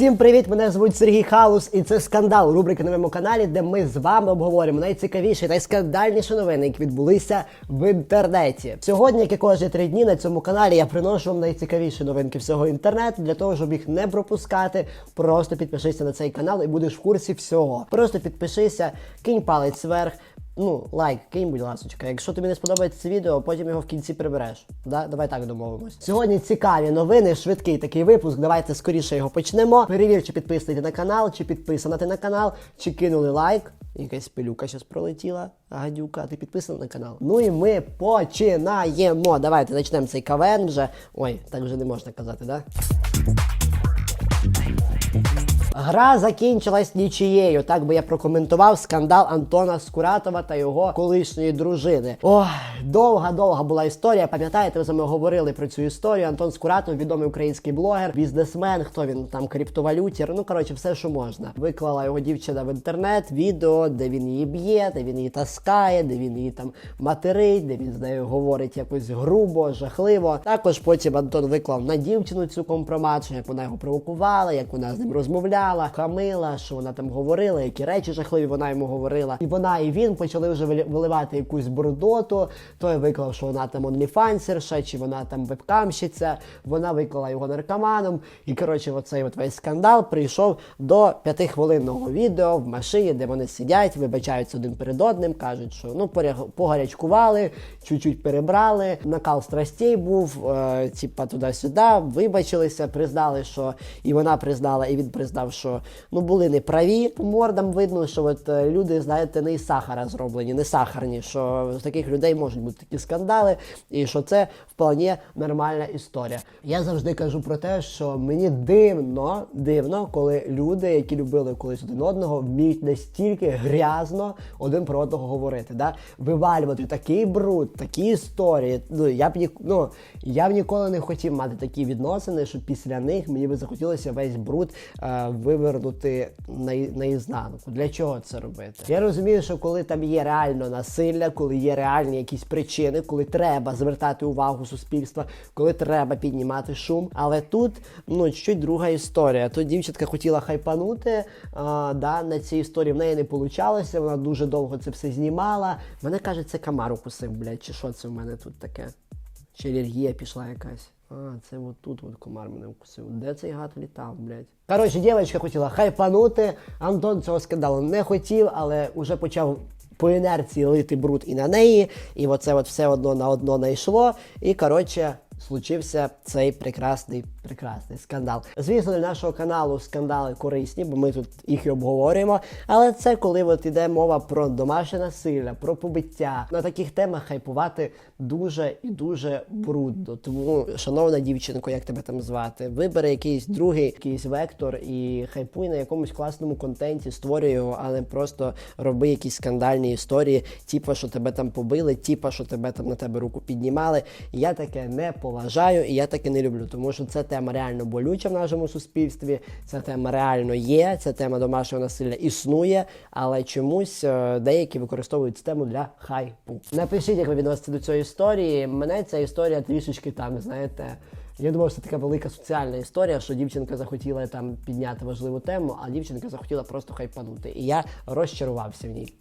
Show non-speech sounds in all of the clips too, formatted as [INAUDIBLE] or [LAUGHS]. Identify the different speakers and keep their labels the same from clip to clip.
Speaker 1: Всім привіт! Мене звуть Сергій Халус, і це скандал. Рубрика на моєму каналі, де ми з вами обговоримо найцікавіші, найскандальніші новини, які відбулися в інтернеті. Сьогодні, як і кожні три дні на цьому каналі, я приношу вам найцікавіші новинки всього інтернету. Для того, щоб їх не пропускати, просто підпишися на цей канал і будеш в курсі всього. Просто підпишися, кинь палець вверх. Ну, лайк, кинь, будь ласочка. Якщо тобі не сподобається це відео, потім його в кінці прибереш. Да? Давай так домовимось. Сьогодні цікаві новини, швидкий такий випуск. Давайте скоріше його почнемо. Перевір, чи підписаний на канал, чи підписана ти на канал, чи кинули лайк. Якась пилюка зараз пролетіла. Гадюка, ти підписаний на канал. Ну і ми починаємо. Давайте почнемо цей кавен вже. Ой, так вже не можна казати, да? Гра закінчилась нічією. Так би я прокоментував скандал Антона Скуратова та його колишньої дружини. Ох, довга-довга була історія. Пам'ятаєте, ви з вами говорили про цю історію. Антон Скуратов, відомий український блогер, бізнесмен, хто він там криптовалютір. Ну коротше, все, що можна. Виклала його дівчина в інтернет, відео, де він її б'є, де він її таскає, де він її там материть, де він з нею говорить якось грубо, жахливо. Також потім Антон виклав на дівчину цю компромат, як вона його провокувала, як вона з ним розмовляла, хамила, що вона там говорила, які речі жахливі вона йому говорила. І вона і він почали вже виливати якусь бордоту. Той виклав, що вона там онліфансерша, чи вона там вебкамщиця. Вона виклала його наркоманом. І коротше, оцей от весь скандал прийшов до п'ятихвилинного відео в машині, де вони сидять, вибачаються один перед одним, кажуть, що ну погарячкували, чуть-чуть перебрали. Накал страстей був, е, типа туди-сюди, вибачилися, признали, що і вона признала, і він признав, що ну були неправі. По мордам видно, що от е, люди, знаєте, не із сахара зроблені, не сахарні, що з таких людей можуть бути такі скандали, і що це вполне нормальна історія. Я завжди кажу про те, що мені дивно, дивно, коли люди, які любили колись один одного, вміють настільки грязно один про одного говорити. Да? Вивалювати такий бруд, такі історії. Ну я б ні, ну, я б ніколи не хотів мати такі відносини, що після них мені би захотілося весь бруд е, вивернути на, наізнанку. Для чого це робити? Я розумію, що коли там є реально насилля, коли є реальні якісь причини, коли треба звертати увагу суспільства, коли треба піднімати шум. Але тут ну чуть друга історія. Тут дівчинка хотіла хайпанути а, да, на цій історії. В неї не вийшло, вона дуже довго це все знімала. Мене каже, це комар укусив, блядь, чи що це в мене тут таке? Чи алергія пішла якась? А, це от тут от комар мене вкусив. Де цей гад літав, блядь? Коротше, дівчинка хотіла хайпанути. Антон цього скандалу не хотів, але вже почав по інерції лити бруд і на неї. І оце от все одно на одно найшло. І коротше. Случився цей прекрасний прекрасний скандал. Звісно, для нашого каналу скандали корисні, бо ми тут їх і обговорюємо. Але це коли от іде мова про домашнє насилля, про побиття. На таких темах хайпувати дуже і дуже брудно. Тому, шановна дівчинко, як тебе там звати, вибери якийсь другий якийсь вектор і хайпуй на якомусь класному контенті, створюй його, а не просто роби якісь скандальні історії, типа, що тебе там побили, типа, що тебе там на тебе руку піднімали. Я таке не поважаю і я таке не люблю, тому що це тема реально болюча в нашому суспільстві. Ця тема реально є. Ця тема домашнього насилля існує, але чомусь е, деякі використовують цю тему для хайпу. Напишіть, як ви відносите до цієї історії. Мене ця історія трішечки там, знаєте. Я думав, що така велика соціальна історія, що дівчинка захотіла там підняти важливу тему, а дівчинка захотіла просто хайпанути. І я розчарувався в ній.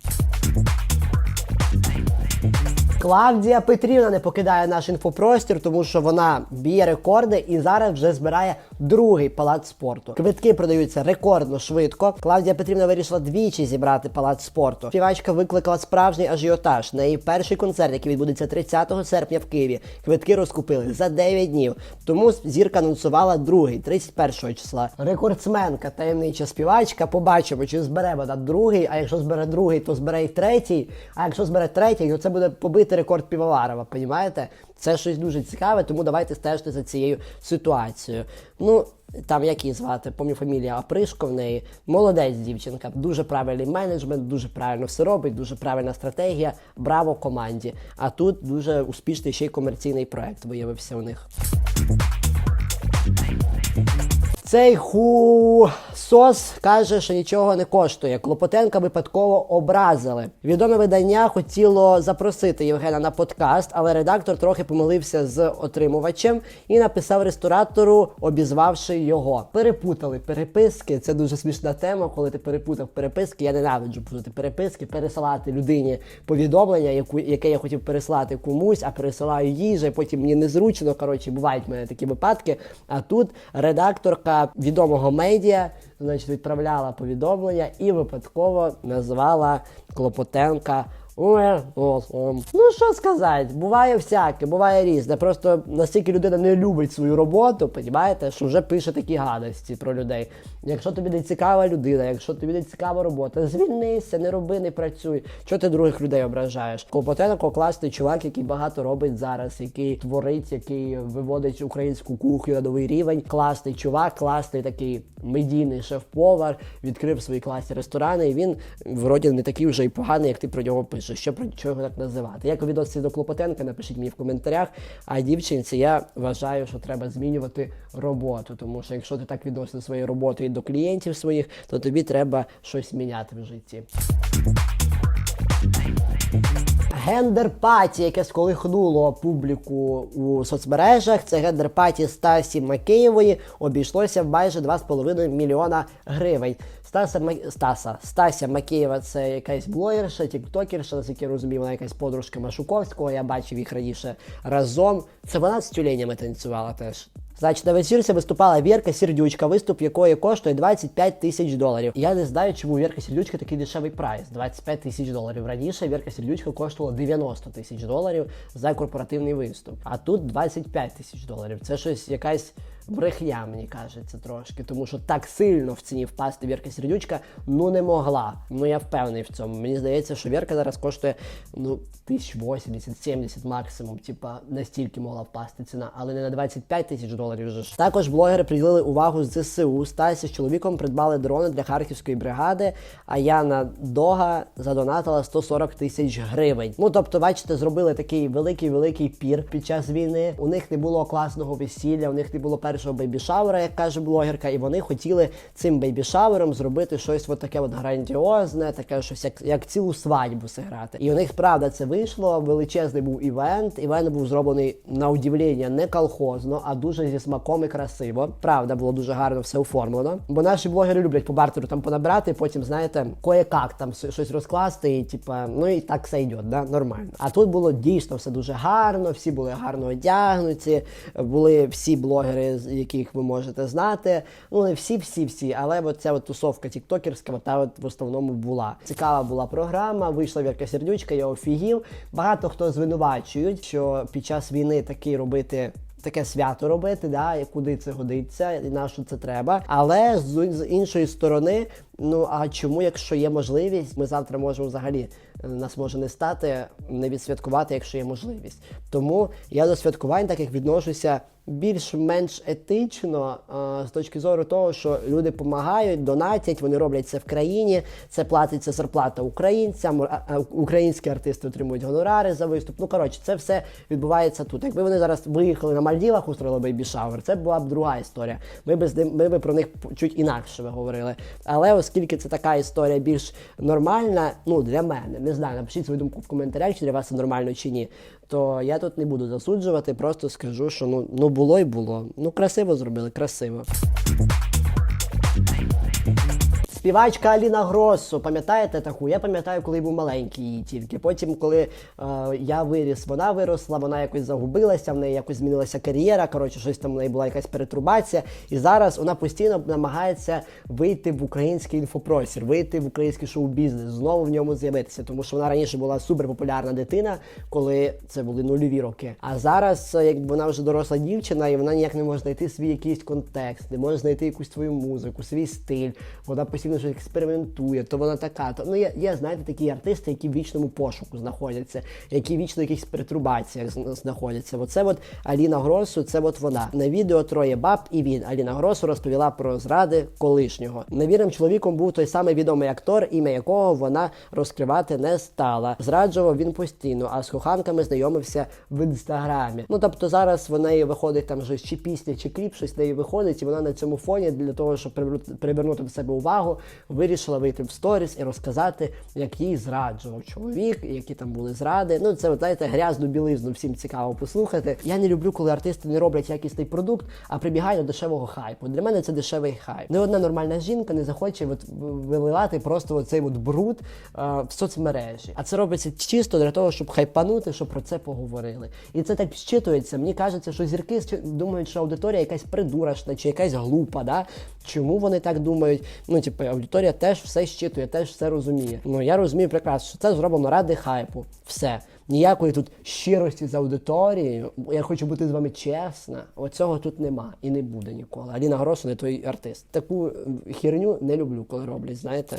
Speaker 1: Клавдія Петрівна не покидає наш інфопростір, тому що вона б'є рекорди і зараз вже збирає другий палац спорту. Квитки продаються рекордно швидко. Клавдія Петрівна вирішила двічі зібрати палац спорту. Співачка викликала справжній ажіотаж. На її перший концерт, який відбудеться 30 серпня в Києві. Квитки розкупили за 9 днів. Тому зірка анонсувала другий, 31 числа. Рекордсменка, таємнича співачка. Побачимо, чи збере вона другий. А якщо збере другий, то збере й третій. А якщо збере третій, то це буде побити рекорд Півоварова. Понімаєте? Це щось дуже цікаве, тому давайте стежте за цією ситуацією. Ну, там як її звати, помню фамілія Апришко в неї. Молодець дівчинка, дуже правильний менеджмент, дуже правильно все робить, дуже правильна стратегія. Браво команді. А тут дуже успішний ще й комерційний проект виявився у них. Цей ху-сос каже, що нічого не коштує. Клопотенка випадково образили. Відоме видання хотіло запросити Євгена на подкаст, але редактор трохи помилився з отримувачем і написав ресторатору, обізвавши його. Перепутали переписки. Це дуже смішна тема, коли ти перепутав переписки. Я ненавиджу путати переписки, пересилати людині повідомлення, яку яке я хотів переслати комусь, а пересилаю їжі. Потім мені незручно. Коротше, бувають в мене такі випадки. А тут редакторка відомого медіа, значить, відправляла повідомлення і випадково назвала Клопотенка. Ну що сказати, буває всяке, буває різне. Просто настільки людина не любить свою роботу, понімаєте, що вже пише такі гадості про людей. Якщо тобі не цікава людина, якщо тобі не цікава робота, звільнися, не роби, не працюй. Чого ти других людей ображаєш? Клопотенко класний чувак, який багато робить зараз, який творить, який виводить українську кухню на новий рівень. Класний чувак, класний такий медійний шеф-повар, відкрив свої класні ресторани, і він вроді не такий вже й поганий, як ти про нього пишеш. Що про чого так називати? Як у відноситесь до Клопотенка, напишіть мені в коментарях. А дівчинці я вважаю, що треба змінювати роботу. Тому що якщо ти так відносиш до своєї роботи і до клієнтів своїх, то тобі треба щось міняти в житті. Гендер-паті, яке сколихнуло публіку у соцмережах, це гендер-паті Стасі Макеєвої обійшлося в майже 2,5 мільйона гривень. Стаса. Стаса Стася Макеєва це якась блогерша, тіктокерша, наскільки я розумію, вона якась подружка Машуковського. Я бачив їх раніше разом. Це вона з тюленями танцювала теж. Значить, на вечірці виступала Вірка Сердючка, виступ якої коштує 25 тисяч доларів. Я не знаю, чому Вірка Сердючка такий дешевий прайс 25 тисяч доларів. Раніше Вірка Сердючка коштувала 90 тисяч доларів за корпоративний виступ. А тут 25 тисяч доларів. Це щось якась брехня, мені кажеться, трошки. Тому що так сильно в ціні впасти Вірка Сердючка ну не могла. Ну я впевнений в цьому. Мені здається, що Вірка зараз коштує ну 1080-70 максимум. Типа настільки могла впасти ціна, але не на 25 тисяч доларів. Вже ж також блогери приділили увагу з ЗСУ. Стасі з чоловіком придбали дрони для харківської бригади. А Яна Дога задонатила 140 тисяч гривень. Ну тобто, бачите, зробили такий великий великий пір під час війни. У них не було класного весілля, у них не було першого бейбі-шауера, як каже блогерка, і вони хотіли цим бейбі-шауером зробити щось от таке от грандіозне, таке щось як, як цілу свадьбу зіграти. І у них правда це вийшло. Величезний був івент. Івент був зроблений на удивлення не колхозно, а дуже зі смаком і красиво. Правда, було дуже гарно все оформлено. Бо наші блогери люблять по бартеру там понабрати, потім, знаєте, кое-как там щось розкласти, і типа, ну і так все йде, да? нормально. А тут було дійсно все дуже гарно, всі були гарно одягнуті, були всі блогери, яких ви можете знати. Ну, не всі, всі, всі, але от ця от тусовка тіктокерська, та от в основному була. Цікава була програма, вийшла Вірка Сердючка, я офігів. Багато хто звинувачують, що під час війни таки робити. Таке свято робити, да, і куди це годиться, і на що це треба. Але з, з іншої сторони, ну а чому, якщо є можливість, ми завтра можемо взагалі е, нас може не стати, не відсвяткувати, якщо є можливість. Тому я до святкувань так як відношуся більш-менш етично е, з точки зору того, що люди допомагають, донатять, вони роблять це в країні, це платиться зарплата українцям, а- а українські артисти отримують гонорари за виступ. Ну коротше, це все відбувається тут. Якби вони зараз виїхали на Мальдівах, устроїли бейбі шавер, це була б друга історія. Ми б з ним, ми б про них чуть інакше би говорили. Але оскільки це така історія більш нормальна, ну для мене, не знаю, напишіть свою думку в коментарях, чи для вас це нормально чи ні. То я тут не буду засуджувати, просто скажу, що ну, ну було і було. Ну красиво зробили, красиво. Співачка Аліна Гроссо, пам'ятаєте таку? Я пам'ятаю, коли був маленький її тільки. Потім, коли е, я виріс, вона виросла, вона якось загубилася, в неї якось змінилася кар'єра. Коротше, щось там в неї була якась перетрубація. І зараз вона постійно намагається вийти в український інфопростір, вийти в український шоу-бізнес, знову в ньому з'явитися. Тому що вона раніше була суперпопулярна дитина, коли це були нульові роки. А зараз, е, якби вона вже доросла дівчина, і вона ніяк не може знайти свій якийсь контекст, не може знайти якусь свою музику, свій стиль. Вона постійно постійно експериментує, то вона така. То ну є, є знаєте, такі артисти, які в вічному пошуку знаходяться, які вічно в якихось перетрубаціях зна- знаходяться. Оце от Аліна Гросу, це от вона. На відео троє баб і він. Аліна Гросу розповіла про зради колишнього. Невірним чоловіком був той самий відомий актор, ім'я якого вона розкривати не стала. Зраджував він постійно, а з коханками знайомився в інстаграмі. Ну тобто зараз в неї виходить там щось чи пісня, чи кліп, щось з неї виходить, і вона на цьому фоні для того, щоб привернути до себе увагу, вирішила вийти в сторіс і розказати, як їй зраджував чоловік, які там були зради. Ну це знаєте, грязну білизну. Всім цікаво послухати. Я не люблю, коли артисти не роблять якісний продукт, а прибігають до дешевого хайпу. Для мене це дешевий хайп. Не одна нормальна жінка не захоче от виливати просто оцей от бруд а, в соцмережі. А це робиться чисто для того, щоб хайпанути, щоб про це поговорили. І це так щитується. Мені кажеться, що зірки думають, що аудиторія якась придурашна чи якась глупа. Да? Чому вони так думають? Ну, типу, аудиторія теж все щитує, теж все розуміє. Ну я розумію прекрасно, що це зроблено ради хайпу. Все. Ніякої тут щирості з аудиторією. Я хочу бути з вами чесна. Оцього тут нема і не буде ніколи. Аліна Гросу не той артист. Таку херню не люблю, коли роблять, знаєте.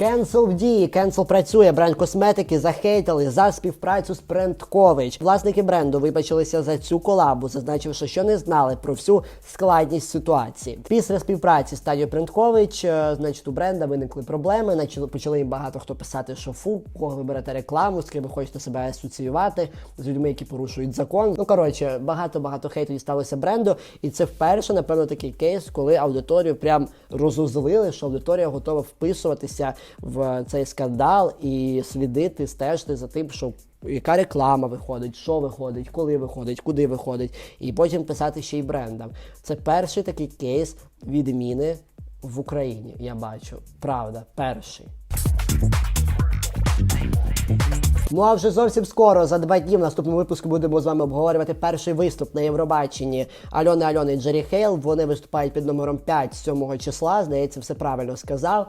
Speaker 1: Cancel в дії, Cancel працює. Бренд косметики захейтили за співпрацю з Брендкович. Власники бренду вибачилися за цю колабу, зазначивши, що не знали про всю складність ситуації. Після співпраці з Тадіо Брендкович, е, значить, у бренда виникли проблеми. Почали почали їм багато хто писати, що фу, кого ви берете рекламу, з ким ви хочете себе асоціювати, з людьми, які порушують закон. Ну коротше, багато багато хейту дісталося бренду, і це вперше, напевно, такий кейс, коли аудиторію прям розозлили, що аудиторія готова вписуватися в цей скандал і слідити, стежити за тим, що. Яка реклама виходить, що виходить, коли виходить, куди виходить, і потім писати ще й брендам. Це перший такий кейс відміни в Україні. Я бачу. Правда, перший. Ну а вже зовсім скоро, за два дні в наступному випуску будемо з вами обговорювати перший виступ на Євробаченні Альони Альони і Джері Хейл. Вони виступають під номером 5 7 числа. Здається, все правильно сказав.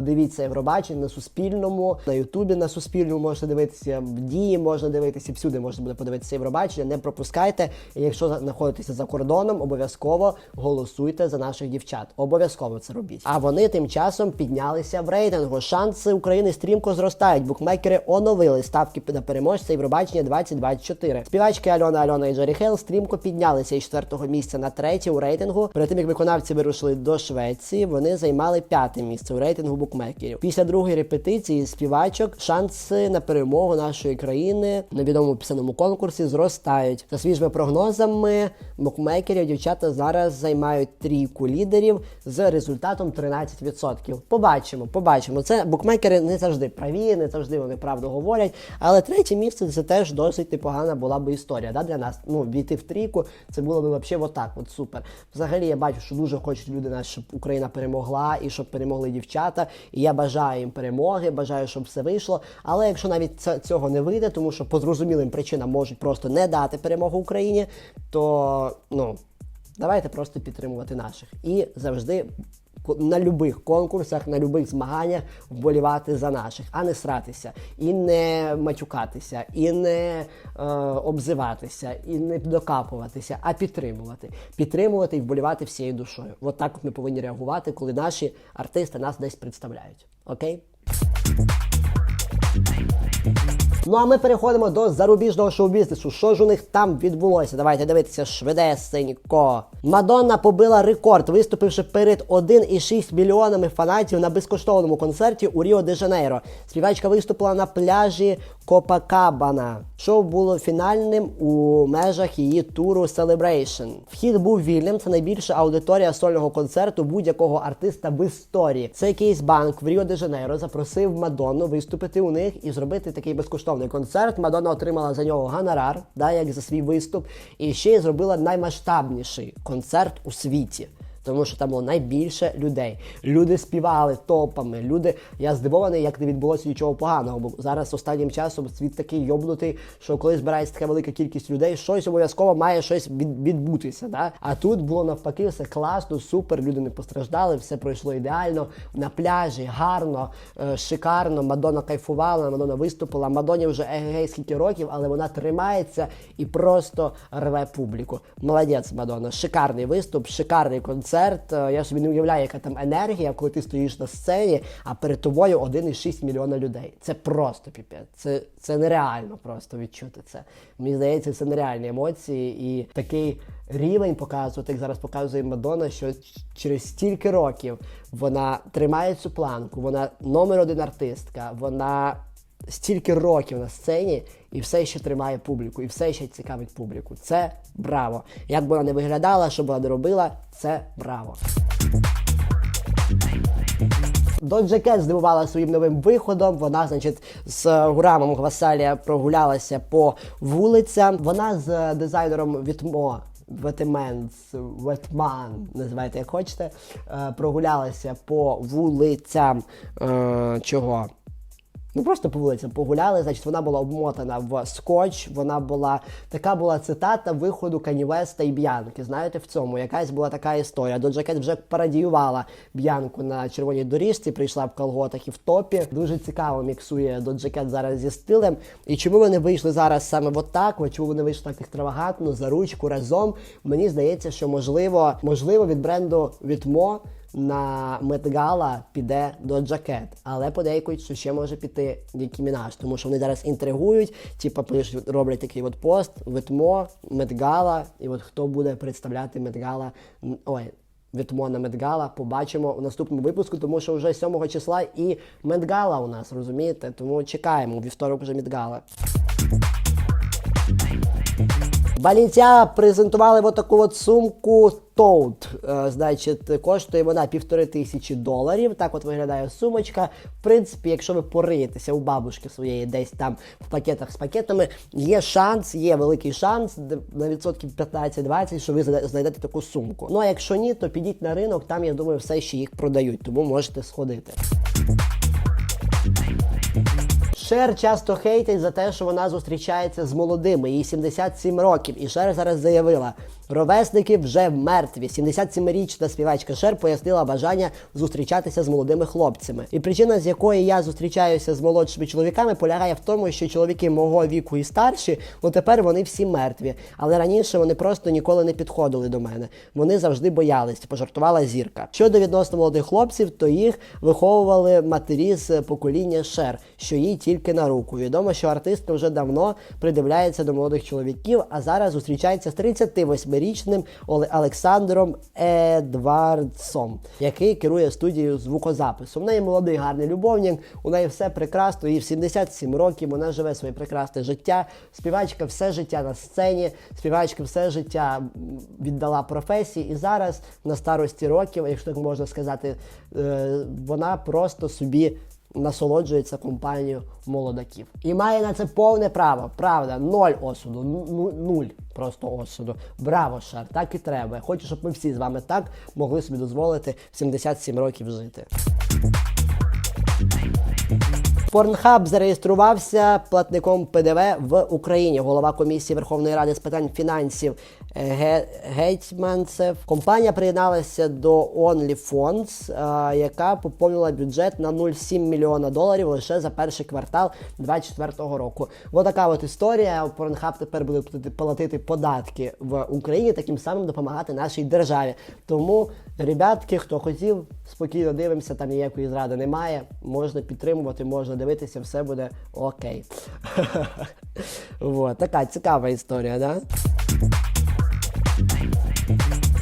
Speaker 1: Дивіться Євробачення на Суспільному, на Ютубі на Суспільному можете дивитися, в дії можна дивитися, всюди можна буде подивитися Євробачення. Не пропускайте. Якщо знаходитеся за кордоном, обов'язково голосуйте за наших дівчат. Обов'язково це робіть. А вони тим часом піднялися в рейтингу. Шанси України стрімко зростають. Букмекери оновили ставки на переможця Євробачення 2024. Співачки Альона Альона і Джері Хейл стрімко піднялися із четвертого місця на третє у рейтингу. Перед тим як виконавці вирушили до Швеції, вони займали п'яте місце у рейтингу букмекерів. Після другої репетиції співачок шанси на перемогу нашої країни на відомому пісенному конкурсі зростають. За свіжими прогнозами букмекерів дівчата зараз займають трійку лідерів з результатом 13%. Побачимо, побачимо. Це букмекери не завжди праві, не завжди вони правду говорять. Але третє місце це теж досить непогана була би історія да, для нас. Ну, війти в трійку, це було б взагалі отак, от супер. Взагалі я бачу, що дуже хочуть люди наші, щоб Україна перемогла і щоб перемогли дівчата. І я бажаю їм перемоги, бажаю, щоб все вийшло. Але якщо навіть цього не вийде, тому що по зрозумілим причинам можуть просто не дати перемогу Україні, то ну. Давайте просто підтримувати наших і завжди на любих конкурсах, на любих змаганнях вболівати за наших, а не сратися, і не матюкатися, і не е, обзиватися, і не докапуватися, а підтримувати. Підтримувати і вболівати всією душою. От так ми повинні реагувати, коли наші артисти нас десь представляють. Окей? Ну а ми переходимо до зарубіжного шоу-бізнесу. Що ж у них там відбулося? Давайте дивитися швидесенько. Мадонна побила рекорд, виступивши перед 1,6 мільйонами фанатів на безкоштовному концерті у Ріо де Жанейро. Співачка виступила на пляжі Копакабана. Шоу було фінальним у межах її туру Celebration. Вхід був вільним. Це найбільша аудиторія сольного концерту будь-якого артиста в історії. Цей кейс-банк в Ріо де Жанейро запросив Мадонну виступити у них і зробити такий безкоштовний концерт. Мадонна отримала за нього гонорар, да, як за свій виступ, і ще й зробила наймасштабніший концерт у світі. Тому що там було найбільше людей. Люди співали топами. Люди, я здивований, як не відбулося нічого поганого. Бо зараз останнім часом світ такий йобнутий, що коли збирається така велика кількість людей, щось обов'язково має щось від, відбутися. Да? А тут було навпаки все класно, супер. Люди не постраждали, все пройшло ідеально. На пляжі гарно, е, шикарно. Мадонна кайфувала, Мадонна виступила. Мадоні вже егегей скільки років, але вона тримається і просто рве публіку. Молодець, Мадонна. Шикарний виступ, шикарний концерт. Концерт. Е, Я собі не уявляю, яка там енергія, коли ти стоїш на сцені, а перед тобою 1,6 мільйона людей. Це просто піпець. Це, це нереально просто відчути це. Мені здається, це нереальні емоції і такий рівень показувати, як зараз показує Мадонна, що через стільки років вона тримає цю планку, вона номер один артистка, вона стільки років на сцені і все ще тримає публіку, і все ще цікавить публіку. Це браво. Як би вона не виглядала, що б вона не робила, це браво. Доджа Кет здивувала своїм новим виходом. Вона, значить, з Гурамом Гвасалія прогулялася по вулицям. Вона з дизайнером Вітмо. Ветеменс, Ветман, називайте як хочете, е, прогулялася по вулицям е, чого? Ну просто по вулицям погуляли, значить, вона була обмотана в скотч. Вона була така була цитата виходу Кані Веста і Б'янки. Знаєте, в цьому якась була така історія. Доджа Кет вже парадіювала Б'янку на червоній доріжці, прийшла в колготах і в топі. Дуже цікаво міксує Доджа Кет зараз зі стилем. І чому вони вийшли зараз саме от так? От Чому вони вийшли так екстравагантно, за ручку разом? Мені здається, що можливо, можливо від бренду Вітмо на Метгала піде до Джакет, але подейкують, що ще може піти Нікі Мінаш, тому що вони зараз інтригують, пишуть, роблять такий от пост, Ветмо, Метгала, і от хто буде представляти Метгала, ой. Вітмо на Медгала побачимо у наступному випуску, тому що вже 7 числа і Медгала у нас, розумієте? Тому чекаємо, вівторок вже Медгала. Балінця презентували от таку от сумку Toad. Е, Значить, коштує вона півтори тисячі доларів. Так от виглядає сумочка. В принципі, якщо ви пориєтеся у бабушки своєї десь там в пакетах з пакетами, є шанс, є великий шанс на відсотків 15-20, що ви зна- знайдете таку сумку. Ну а якщо ні, то підіть на ринок, там я думаю, все ще їх продають, тому можете сходити. Шер часто хейтить за те, що вона зустрічається з молодими, їй 77 років. І Шер зараз заявила: Ровесники вже мертві. 77-річна співачка Шер пояснила бажання зустрічатися з молодими хлопцями. І причина, з якої я зустрічаюся з молодшими чоловіками, полягає в тому, що чоловіки мого віку і старші, ну тепер вони всі мертві. Але раніше вони просто ніколи не підходили до мене. Вони завжди боялись, пожартувала зірка. Щодо відносно молодих хлопців, то їх виховували матері з покоління Шер, що їй тільки на руку. Відомо, що артистка вже давно придивляється до молодих чоловіків, а зараз зустрічається з 38 20-річним Олександром Едвардсом, який керує студією звукозапису. В неї молодий гарний любовник, у неї все прекрасно. Їй в 77 років вона живе своє прекрасне життя. Співачка все життя на сцені, співачка все життя віддала професії. І зараз на старості років, якщо так можна сказати, е, вона просто собі насолоджується компанією молодаків. І має на це повне право. Правда, ноль осуду, ну- нуль просто осуду. Браво, Шар, так і треба. Я хочу, щоб ми всі з вами так могли собі дозволити в 77 років жити. Порнхаб зареєструвався платником ПДВ в Україні. Голова комісії Верховної Ради з питань фінансів е, Ге- Гетьманцев. Компанія приєдналася до OnlyFans, е, яка поповнила бюджет на 0,7 мільйона доларів лише за перший квартал 2024 року. Ось така от історія. Порнхаб тепер буде платити податки в Україні, таким самим допомагати нашій державі. Тому, ребятки, хто хотів, спокійно дивимося, там ніякої зради немає. Можна підтримувати, можна дивитися, все буде окей. [LAUGHS] Вот, така цікава історія, да?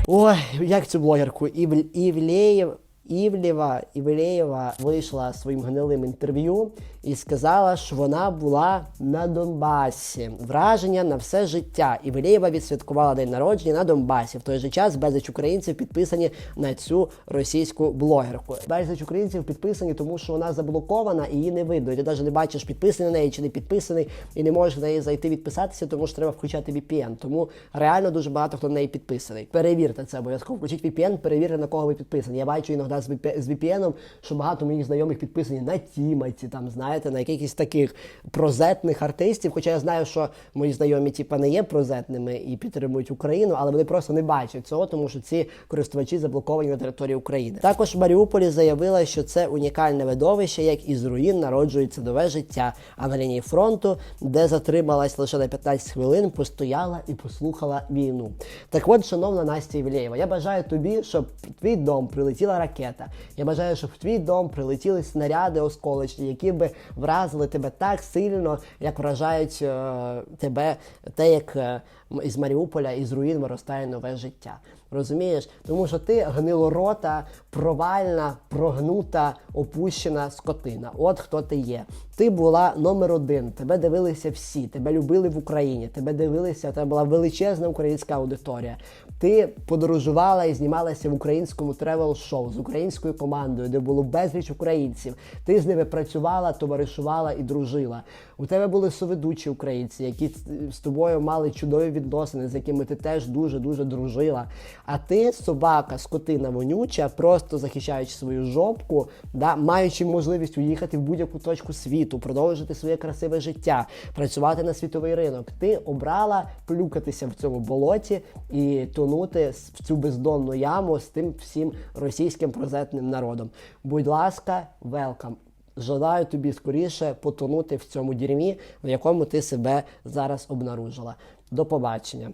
Speaker 1: Ой, як цю блогерку Ів... Івлеєв... Івлєва, Івлеєва вийшла своїм гнилим інтерв'ю і сказала, що вона була на Донбасі. Враження на все життя. Івлеєва відсвяткувала день народження на Донбасі. В той же час безліч українців підписані на цю російську блогерку. Безліч українців підписані, тому що вона заблокована і її не видно. І ти навіть не бачиш, підписаний на неї чи не підписаний, і не можеш на неї зайти відписатися, тому що треба включати VPN. Тому реально дуже багато хто на неї підписаний. Перевірте це обов'язково. Включіть VPN, перевірте на кого ви підписані. Я бачу іноді з VP- з VPN, що багато моїх знайомих підписані на Тімаці, там знаєте. на якихось таких прозетних артистів. Хоча я знаю, що мої знайомі типа не є прозетними і підтримують Україну, але вони просто не бачать цього, тому що ці користувачі заблоковані на території України. Також в Маріуполі заявила, що це унікальне видовище, як із руїн народжується нове життя. А на лінії фронту, де затрималась лише на 15 хвилин, постояла і послухала війну. Так от, шановна Настя Євлєєва, я бажаю тобі, щоб твій дом прилетіла ракета. Я бажаю, щоб в твій дом прилетіли снаряди осколочні, які би вразили тебе так сильно, як вражають е, тебе те, як е, із Маріуполя із руїн виростає нове життя. Розумієш? Тому що ти гнилорота, провальна, прогнута, опущена скотина. От хто ти є. Ти була номер один. Тебе дивилися всі, тебе любили в Україні, тебе дивилися, тебе була величезна українська аудиторія. Ти подорожувала і знімалася в українському тревел-шоу з українською командою, де було безліч українців. Ти з ними працювала, товаришувала і дружила. У тебе були соведучі українці, які з- тобою мали чудові відносини, з якими ти теж дуже дуже дружила. А ти, собака, скотина вонюча, просто захищаючи свою жопку, да, маючи можливість уїхати в будь-яку точку світу, продовжити своє красиве життя, працювати на світовий ринок. Ти обрала плюкатися в цьому болоті і тонути в цю бездонну яму з тим всім російським прозетним народом. Будь ласка, велкам. Жадаю тобі скоріше потонути в цьому дерьмі, в якому ти себе зараз обнаружила. До побачення.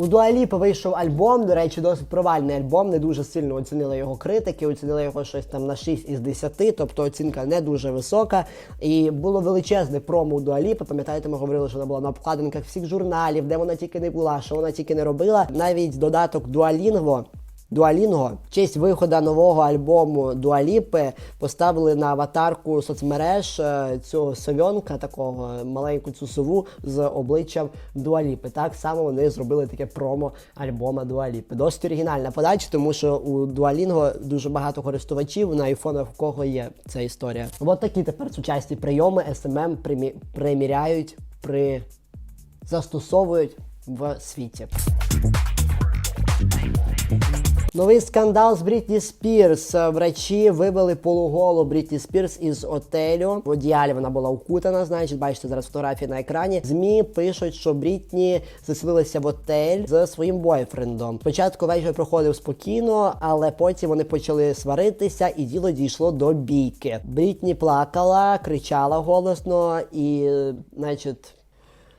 Speaker 1: У Дуаліпи вийшов альбом, до речі, досить провальний альбом. Не дуже сильно оцінили його критики, оцінили його щось там на 6 із 10, тобто оцінка не дуже висока. І було величезне промо у Дуаліпи. Пам'ятаєте, ми говорили, що вона була на обкладинках всіх журналів, де вона тільки не була, що вона тільки не робила. Навіть додаток Дуалінго. Дуалінго в честь виходу нового альбому Дуаліпи поставили на аватарку соцмереж е, цього совьонка, такого маленьку цю сову з обличчям Дуаліпи. Так само вони зробили таке промо альбома Дуаліпи. Досить оригінальна подача, тому що у Дуалінго дуже багато користувачів на айфонах, в кого є ця історія. От такі тепер сучасні прийоми SMM примі... приміряють, при... застосовують в світі. Новий скандал з Брітні Спірс. Врачі вивели полуголу Брітні Спірс із отелю. В одіялі вона була укутана. Значить, бачите зараз фотографії на екрані. Змі пишуть, що Брітні заселилася в отель з своїм бойфрендом. Спочатку вечір проходив спокійно, але потім вони почали сваритися, і діло дійшло до бійки. Брітні плакала, кричала голосно і, значить.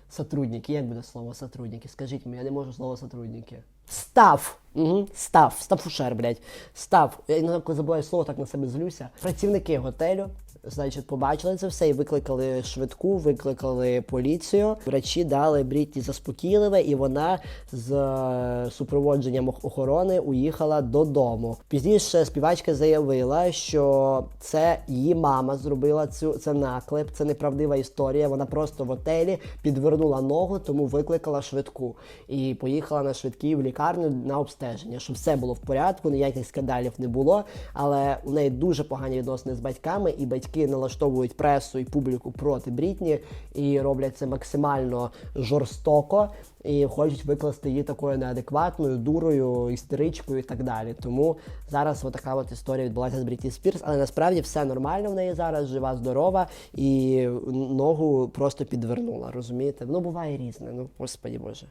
Speaker 1: Сотрудники, як буде слово сотрудники? Скажіть мені, я не можу слово сотрудники. Став. Угу. Став, стафушер, блядь. Став. Я іноді коли забуваю слово, так на себе злюся. Працівники готелю, значить, побачили це все і викликали швидку, викликали поліцію. Врачі дали Брітні заспокійливе, і вона з е, супроводженням охорони уїхала додому. Пізніше співачка заявила, що це її мама зробила цю це наклеп, це неправдива історія. Вона просто в готелі підвернула ногу, тому викликала швидку і поїхала на швидкій в лікарню на обстеження, щоб все було в порядку, ніяких скандалів не було. Але у неї дуже погані відносини з батьками, і батьки налаштовують пресу і публіку проти Брітні і роблять це максимально жорстоко. І хочуть викласти її такою неадекватною, дурою, істеричкою і так далі. Тому зараз отака от історія відбулася з Брітні Спірс, але насправді все нормально в неї зараз, жива, здорова, і ногу просто підвернула. Розумієте? Ну буває різне. Ну господі боже.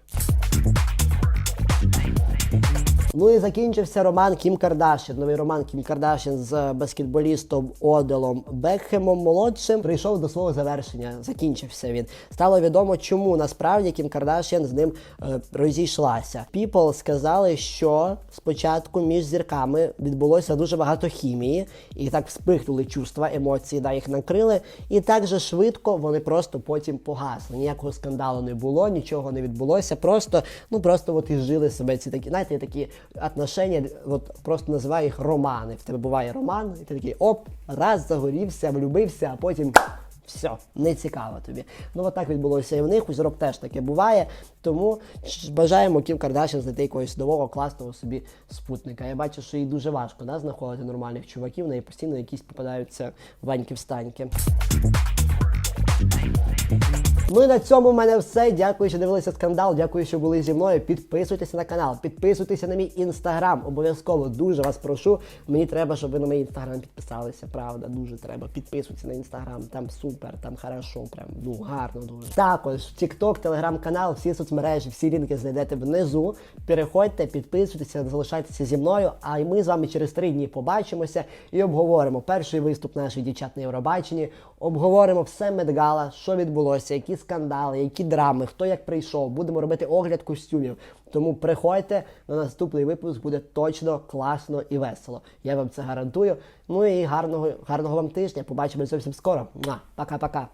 Speaker 1: Ну і закінчився роман Кім Кардашян. Новий роман Кім Кардашян з баскетболістом Оделом Бекхемом молодшим прийшов до свого завершення. Закінчився він. Стало відомо, чому насправді Кім Кардашян з ним е, розійшлася. People сказали, що спочатку між зірками відбулося дуже багато хімії, і так вспихнули чувства, емоції, да, їх накрили. І так же швидко вони просто потім погасли. Ніякого скандалу не було, нічого не відбулося. Просто, ну просто от і жили себе ці такі, знаєте, такі отношення, от просто називаю їх романи. В тебе буває роман, і ти такий оп, раз загорівся, влюбився, а потім. Все, не цікаво тобі. Ну от так відбулося і в них. У зірок теж таке буває. Тому бажаємо Кім Кардашян знайти якогось нового класного собі спутника. Я бачу, що їй дуже важко да, знаходити нормальних чуваків, неї постійно якісь попадаються ваньки встаньки. Ну і на цьому в мене все. Дякую, що дивилися скандал. Дякую, що були зі мною. Підписуйтесь на канал, підписуйтеся на мій інстаграм. Обов'язково дуже вас прошу. Мені треба, щоб ви на мій інстаграм підписалися. Правда, дуже треба. Підписуйтесь на інстаграм. Там супер, там хорошо, прям ну гарно дуже. Також TikTok, телеграм-канал, всі соцмережі, всі лінки знайдете внизу. Переходьте, підписуйтеся, залишайтеся зі мною. А й ми з вами через три дні побачимося і обговоримо перший виступ наших дівчат на Євробаченні. Обговоримо все медгала, що відбулося, які скандали, які драми, хто як прийшов. Будемо робити огляд костюмів. Тому приходьте на наступний випуск, буде точно класно і весело. Я вам це гарантую. Ну і гарного, гарного вам тижня. Побачимося зовсім скоро. Пока-пока.